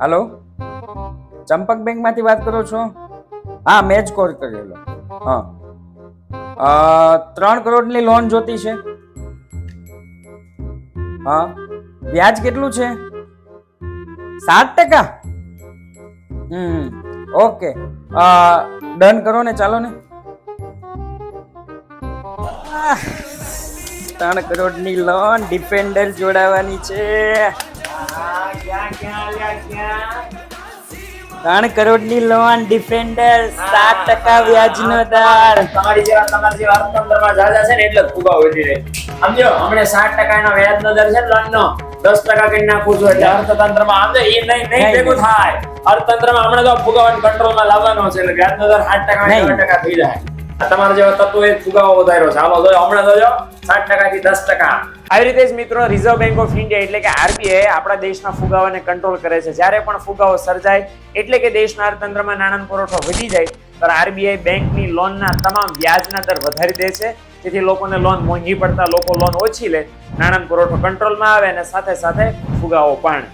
હાલો? ચંપક બેંકમાંથી વાત કરો છો? હા, મેં જ કોલ કરેલો. હા. ત્રણ કરોડની લોન જોતી છે. હા. વ્યાજ કેટલું છે? સાત ટકા? હમ, ઓકે. ડન કરો ને, ચાલો ને. ત્રણ કરોડની લોન ડિફેન્ડર જોડાવાની છે. ત્રણ કરોડની લોન ડિફેન્ડર સાત ટકા વ્યાજનો દર તમારી જેવા તમારી જેવા અર્થતંત્રમાં જાજા છે ને એટલે જ ફુગાવો વધી રહે. સમજો હમણે સાત ટકાનો વ્યાજનો દર છે ને લોનનો. દસ ટકા કરી નાખું છું એટલે અર્થતંત્રમાં સમજો એ નહીં નહીં. ભેગું થાય. અર્થતંત્રમાં હમણાં તો ફુગાવાને કંટ્રોલમાં લાવવાનો છે એટલે વ્યાજનો દર સાત ટકા ટકા થઈ જાય. તમારા જેવા તત્વો એ ફુગાવો વધાર્યો છે. હાલો જોયો? હમણાં તો સાત ટકા થી દસ ટકા. આવી રીતે જ મિત્રો રિઝર્વ બેંક ઓફ ઇન્ડિયા એટલે કે આરબીઆઈ આપણા દેશના ફુગાવાને કંટ્રોલ કરે છે. જ્યારે પણ ફુગાવો સર્જાય, એટલે કે દેશના અર્થતંત્રમાં નાણાં પુરવઠો વધી જાય, તો આરબીઆઈ બેંકની લોનના તમામ વ્યાજના દર વધારી દે છે. જેથી લોકોને લોન મોંઘી પડતા લોકો લોન ઓછી લે નાણાં પુરવઠો કંટ્રોલમાં આવે અને સાથે સાથે ફુગાવો પણ